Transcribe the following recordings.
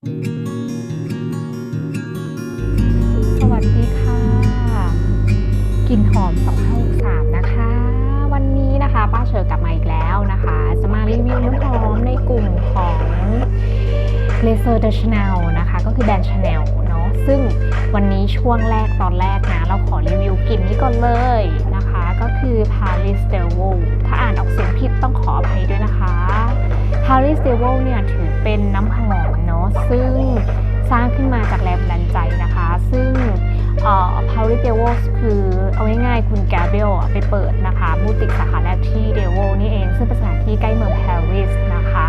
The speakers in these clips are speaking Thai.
สวัสดีค่ะกลิ่นหอม2563นะคะ วันนี้นะคะป้าเชอร์กลับมาอีกแล้วนะคะ จะมารีวิวน้ำหอมในกลุ่มของ l e s e r de Chanel นะคะ ก็คือแบรนด์ Chanel เนาะซึ่งวันนี้ช่วงแรกตอนแรกนะ เราขอรีวิวกลิ่นนี้ก่อนเลยนะคะ ก็คือ Paris Devil ถ้าอ่านออกเสียงผิดต้องขออภัยด้วยนะคะ Paris Devil เนี่ยถือเป็นน้ำหอม ซึ่งสร้างขึ้นมาจากแรงบันดาลใจนะคะ ซึ่งเอ่อ Paris Devil คือเอาง่ายๆคุณแกเบลไปเปิดนะคะบูติกสาขาแรกที่ Devil นี่เอง ซึ่งเป็นสถานที่ใกล้เมืองปารีสนะคะ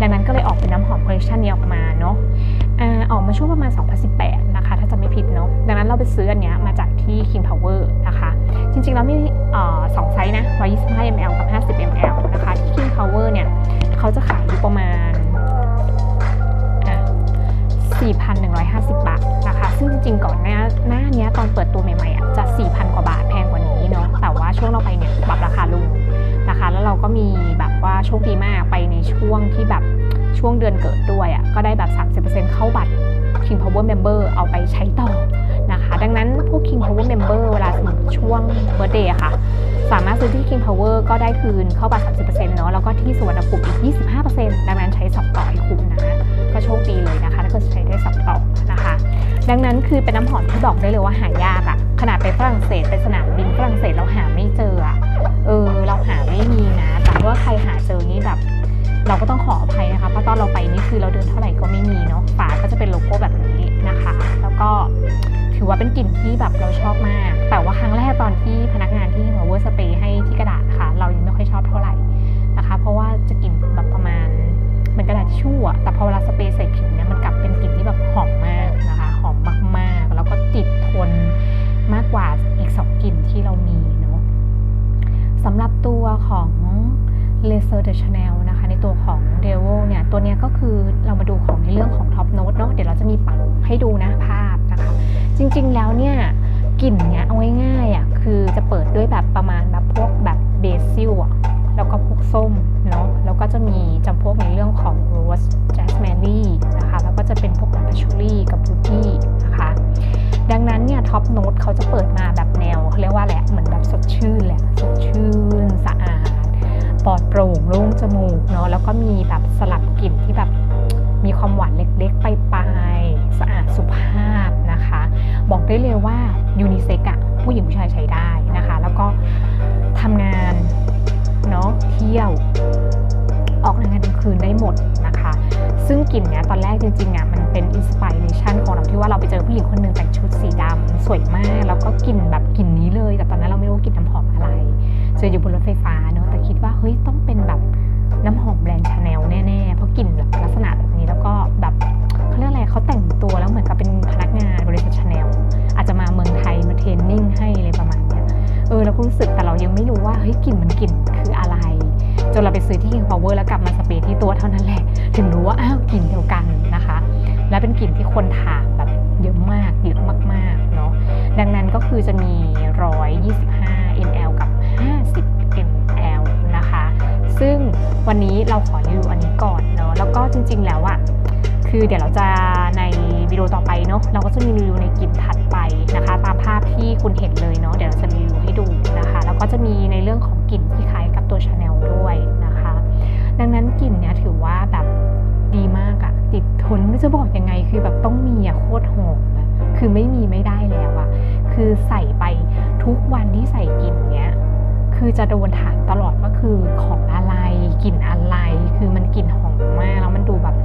ดังนั้นก็เลยออกเป็นน้ำหอมคอลเลคชันนี้ออกมาเนาะอออกมาช่วงประมาณ 2018 นะคะ ถ้าจะไม่ผิดเนาะดังนั้นเราไปซื้ออันเนี้ยมาจากที่ King Power นะคะ จริงๆแล้วมีอสองไซส์นะ 125 ml กับ 50 ml นะคะ ที่ King Power เนี่ย เขาจะขายอยู่ประมาณ 4,150 บาทนะคะ ซึ่งจริงๆก่อนหน้าหน้าเนี้ยตอนเปิดตัวใหม่ๆอะจะ 4,000 กว่าบาทแพงกว่านี้เนาะ แต่ว่าช่วงเราไปเนี่ยปรับราคาลงนะคะ แล้วเราก็มีแบบว่าโชคดีมากไปในช่วงที่แบบช่วงเดือนเกิดด้วยอะ ก็ได้แบบ 30%เข้าบัตร King Power Member เอาไปใช้ต่อ นะคะ ดังนั้นพวก King Power Member เวลาถึงช่วง birthday ค่ะ สามารถซื้อที่ King Power ก็ได้คืนเข้าบัตร 30%เนาะแล้วก็ที่สุวรรณภูมิอีก 25%ดังนั้นใช้สต่อให้คุ้มนะ ก็โชคดีเลยนะคะถ้าเกิดใช้ได้สต่อนะคะ ดังนั้นคือเป็นน้ำหอมที่บอกได้เลยว่าหายากอะขนาดไปฝรั่งเศสไปสนามบินฝรั่งเศสเราหาไม่เจออะเออเราหาไม่มีนะ แต่ว่าใครหาเจอนี่แบบ เราก็ต้องขออภัยนะคะเพราะตอนเราไปนี่คือเราเดินเท่าไหร่ก็ไม่มี ว่าเป็นกลิ่นที่แบบเราชอบมาก แต่ว่าครั้งแรกตอนที่พนักงานที่ Power Spray ให้ที่กระดาษค่ะ เรายังไม่ค่อยชอบเท่าไหร่นะคะ เพราะว่าจะกลิ่นแบบประมาณเหมือนกระดาษชชู่อะแต่พอเวลาสเปรย์ใส่ผิวเนี่ยมันกลับเป็นกลิ่นที่แบบหอมมากนะคะ หอมมากๆ แล้วก็ติดทนมากกว่าอีกสองกลิ่นที่เรามีเนาะสำหรับตัวของ l e s e r de Chanel นะคะในตัวของ d e v o เนี่ยตัวเนี้ยก็คือเรามาดูของในเรื่องของ Top Note เนาะเดี๋ยวเราจะมีปักให้ดูนะภาพนะคะ จริงๆแล้วเนี่ยกลิ่นเนี้ยเอาง่ายๆอะคือจะเปิดด้วยแบบประมาณแบบพวกแบบเบซิลอะแล้วก็พวกส้มเนาะแล้วก็จะมีจำพวกในเรื่องของโรสแจสแมรี่นะคะแล้วก็จะเป็นพวกแบบพัชรี่กับบูตี้นะคะดังนั้นเนี่ยท็อปโน้ตเขาจะเปิดมาแบบแนวเขาเรียกว่าแหละเหมือนแบบสดชื่นแหละสดชื่นสะอาดปลอดโปร่งโล่งจมูกเนาะแล้วก็มีแบบสลับกลิ่นที่แบบมีความหวานเล็กๆ ไป บอกได้เลยว่ายูนิเซ็กอะผู้หญิงผู้ชายใช้ได้นะคะ แล้วก็ทำงานเนาะเที่ยว ออกงานกลางคืนได้หมดนะคะ ซึ่งกลิ่นเนี้ยตอนแรกจริงๆอะมันเป็นอินสปิเรชันของเราที่ว่าเราไปเจอผู้หญิงคนหนึ่งแต่งชุดสีดำสวยมาก แล้วก็กลิ่นแบบกลิ่นนี้เลย แต่ตอนนั้นเราไม่รู้ว่ากลิ่นน้ำหอมอะไร เจออยู่บนรถไฟฟ้าเนอะแต่คิดว่าเฮ้ยต้องเป็นแบบน้ำหอมแบรนด์ รู้สึกแต่เรายังไม่รู้ว่าเฮ้ยกลิ่นมันกลิ่นคืออะไร จนเราไปซื้อที่ King Power แล้วกลับมาสเปรย์ที่ตัวเท่านั้นแหละ ถึงรู้ว่าอ้าวกลิ่นเดียวกันนะคะ และเป็นกลิ่นที่คนถามแบบเยอะมากเยอะมากๆเนาะดังนั้นก็คือจะมี 125 ml กับ 50 ml นะคะ ซึ่งวันนี้เราขอรีวิวอันนี้ก่อนเนาะแล้วก็จริงๆแล้วอะคือเดี๋ยวเราจะใน วิดีโอต่อไปเนาะเราก็จะมีรีวิวในกลิ่นถัดไปนะคะ ตามภาพที่คุณเห็นเลยเนาะเดี๋ยวเราจะรีวิวให้ดูนะคะ แล้วก็จะมีในเรื่องของกลิ่นที่คล้ายกับตัวชาแนลด้วยนะคะ ดังนั้นกลิ่นเนี้ยถือว่าแบบดีมากอะติดทนไม่จะบอกยังไงคือแบบต้องมีอะโคตรหอมอะคือไม่มีไม่ได้แล้วอะคือใส่ไปทุกวันที่ใส่กลิ่นเนี้ยคือจะโดนถามตลอดว่าคือของอะไรกลิ่นอะไร คือมันกลิ่นหอมมากแล้วมันดูแบบ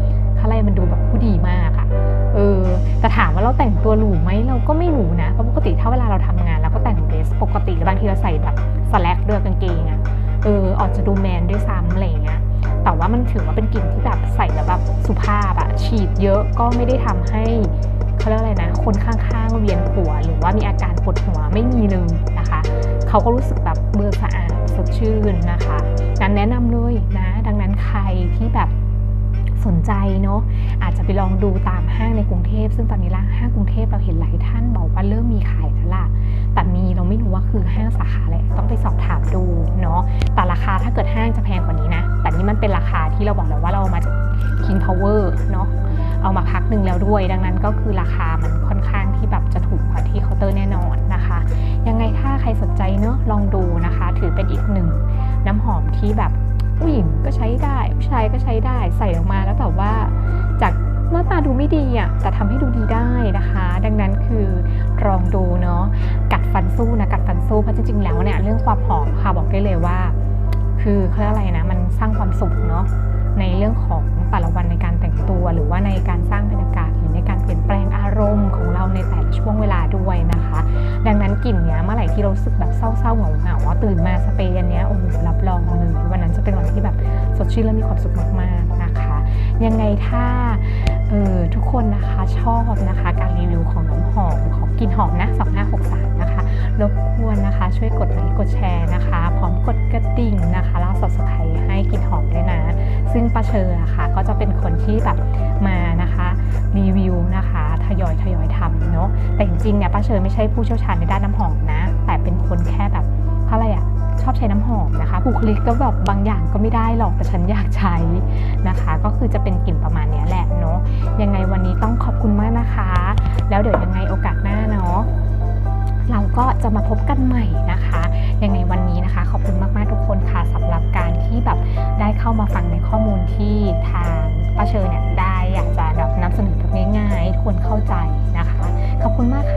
อะไรมันดูแบบผู้ดีมากอะ เออแต่ถามว่าเราแต่งตัวหรูไหมเราก็ไม่หรูนะเพราะปกติถ้าเวลาเราทำงานเราก็แต่งเดรสปกติหรือบางทีเราใส่แบบสแลกเด้วยกางเกงอะเออออกจะดูแมนด้วยซ้ำอะไรเงี้ยแต่ว่ามันถือว่าเป็นกลิ่นที่แบบใส่แล้วแบบสุภาพอะฉีดเยอะก็ไม่ได้ทำให้เขาเรียกอะไรนะ คนข้างๆเวียนหัว หรือว่ามีอาการปวดหัวไม่มีเลยนะคะเขาก็รู้สึกแบบเบื่อสะอาดสดชื่นนะคะนั้นแนะนำเลยนะ ดังนั้นใครที่แบบ สนใจเนาะอาจจะไปลองดูตามห้างในกรุงเทพ ซึ่งตอนนี้ละห้างกรุงเทพเราเห็นหลายท่านบอกว่าเริ่มมีขายแล้วล่ะ แต่มีเราไม่รู้ว่าคือห้างสาขาอะไรต้องไปสอบถามดูเนาะแต่ราคาถ้าเกิดห้างจะแพงกว่านี้นะ แต่นี่มันเป็นราคาที่เราบอกแล้วว่าเรามาจาก King Power เนาะเอามาพักหนึ่งแล้วด้วย ดังนั้นก็คือราคามันค่อนข้างที่แบบจะถูกกว่าที่เคาน์เตอร์แน่นอนนะคะ ยังไงถ้าใครสนใจเนอะลองดูนะคะ ถือเป็นอีกหนึ่งน้ำหอมที่แบบ ผู้หญิงก็ใช้ได้ผู้ชายก็ใช้ได้ใส่ออกมาแล้วแบบว่า จากหน้าตาดูไม่ดีอะแต่ทำให้ดูดีได้นะคะ ดังนั้นคือลองดูเนาะกัดฟันสู้นะกัดฟันสู้เพราะจริงๆแล้วเนี่ยเรื่องความหอมค่ะบอกได้เลยว่า คือเขาเรียกอะไรนะ มันสร้างความสุขเนาะ ในเรื่องของแต่ละวันในการแต่งตัว หรือว่าในการสร้างบรรยากาศหรือในการเปลี่ยนแปลงอารมณ์ของเราในแต่ละช่วงเวลาด้วยนะคะ ดังนั้นกลิ่นเนี้ยเมื่อไหร่ที่เราสึกแบบเศร้าๆเหงาๆตื่นมาสเปรย์อันเนี้ยโอ้โหรับรองเลยวันนั้นจะเป็นวันที่แบบสดชื่นและมีความสุขมากๆนะคะ ยังไงถ้าเออทุกคนนะคะชอบนะคะการรีวิวของน้ำหอมของกลิ่นหอมนะ2563นะคะรบกวนนะคะ ช่วยกดไลค์กดแชร์นะคะ พร้อมกดกระดิ่งนะคะแล้วสับสไครให้ก งป้าเชอร์อะค่ะ ก็จะเป็นคนที่แบบมานะคะรีวิวนะคะทยอยทยอยทำเนาะแต่จริงๆเนี่ยป้าเชอร์ไม่ใช่ผู้เชี่ยวชาญในด้านน้ำหอมนะ แต่เป็นคนแค่แบบเพราะอะไรอะชอบใช้น้ำหอมนะคะบุคลิกก็แบบบางอย่างก็ไม่ได้หรอกแต่ฉันอยากใช้นะคะ ก็คือจะเป็นกลิ่นประมาณนี้แหละเนาะยังไงวันนี้ต้องขอบคุณมากนะคะ แล้วเดี๋ยวยังไงโอกาสหน้าเนาะเราก็จะมาพบกันใหม่นะคะ ยังไงวันนี้นะคะ ขอบคุณมากๆทุกคน เข้ามาฟังในข้อมูลที่ทางป้าเชอร์เนี่ยได้อยากจะแบบนำเสนอแบบง่ายๆทุกคนเข้าใจนะคะ ขอบคุณมากค่ะ